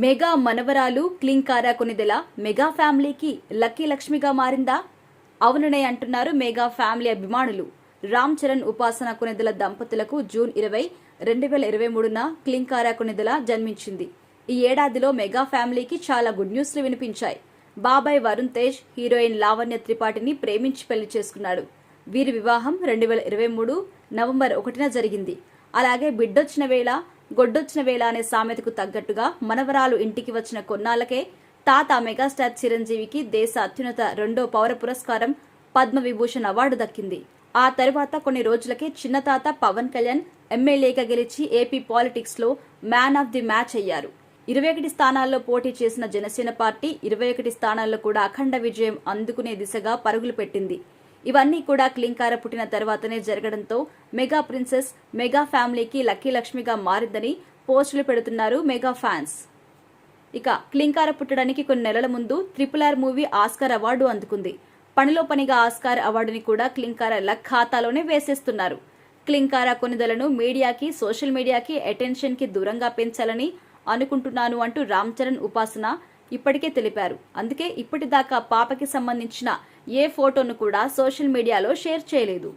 Mega మనవరాలు Klinkaara Konidela mega ఫ్యామిలీకి lucky లక్ష్మిగా మారిందా? అవుననే అంటున్నారు మెగా ఫ్యామిలీ అభిమానులు. రామ్ చరణ్ ఉపాసన కొనిదెల దంపతులకు జూన్ ఇరవై రెండు వేల ఇరవై మూడున క్లింకారా కొనిదెల జన్మించింది. ఈ ఏడాదిలో మెగా ఫ్యామిలీకి చాలా గుడ్ న్యూస్లు వినిపించాయి. బాబాయ్ వరుణ్ తేజ్ హీరోయిన్ లావణ్య త్రిపాఠిని ప్రేమించి పెళ్ళి చేసుకున్నాడు. వీరి వివాహం రెండు వేల ఇరవై మూడు నవంబర్ ఒకటిన జరిగింది. అలాగే బిడ్డొచ్చిన వేళ గొడ్డొచ్చిన వేళ అనే సామెతకు తగ్గట్టుగా మనవరాలు ఇంటికి వచ్చిన కొన్నాళ్ళకే తాత మెగాస్టార్ చిరంజీవికి దేశ అత్యున్నత రెండో పౌర పురస్కారం పద్మ విభూషణ్ అవార్డు దక్కింది. ఆ తరువాత కొన్ని రోజులకే చిన్న తాత పవన్ కళ్యాణ్ ఎమ్మెల్యేగా గెలిచి ఏపీ పాలిటిక్స్లో మ్యాన్ ఆఫ్ ది మ్యాచ్ అయ్యారు. ఇరవై ఒకటి స్థానాల్లో పోటీ చేసిన జనసేన పార్టీ ఇరవై ఒకటి స్థానాల్లో కూడా అఖండ విజయం అందుకునే దిశగా పరుగులు పెట్టింది. ఇవన్నీ కూడా క్లింకార పుట్టిన తర్వాతనే జరగడంతో మెగా ప్రిన్సెస్ మెగా ఫ్యామిలీకి లక్కీ లక్ష్మిగా మారిందని పోస్టులు పెడుతున్నారు మెగా ఫ్యాన్స్. ఇక క్లింకార పుట్టడానికి కొన్ని నెలల ముందు triple R movie Oscar award అందుకుంది. పనిలో పనిగా ఆస్కార్ అవార్డుని కూడా క్లింకార లక్ ఖాతాలోనే వేసేస్తున్నారు. క్లింకార కొనుదలను మీడియాకి సోషల్ మీడియాకి అటెన్షన్కి దూరంగా పెంచాలని అనుకుంటున్నాను అంటూ రామ్ చరణ్ ఉపాసన ఇప్పటికే తెలిపారు. అందుకే ఇప్పటిదాకా పాపకి సంబంధించిన ఏ ఫోటోను కూడా సోషల్ మీడియాలో షేర్ చేయలేదు.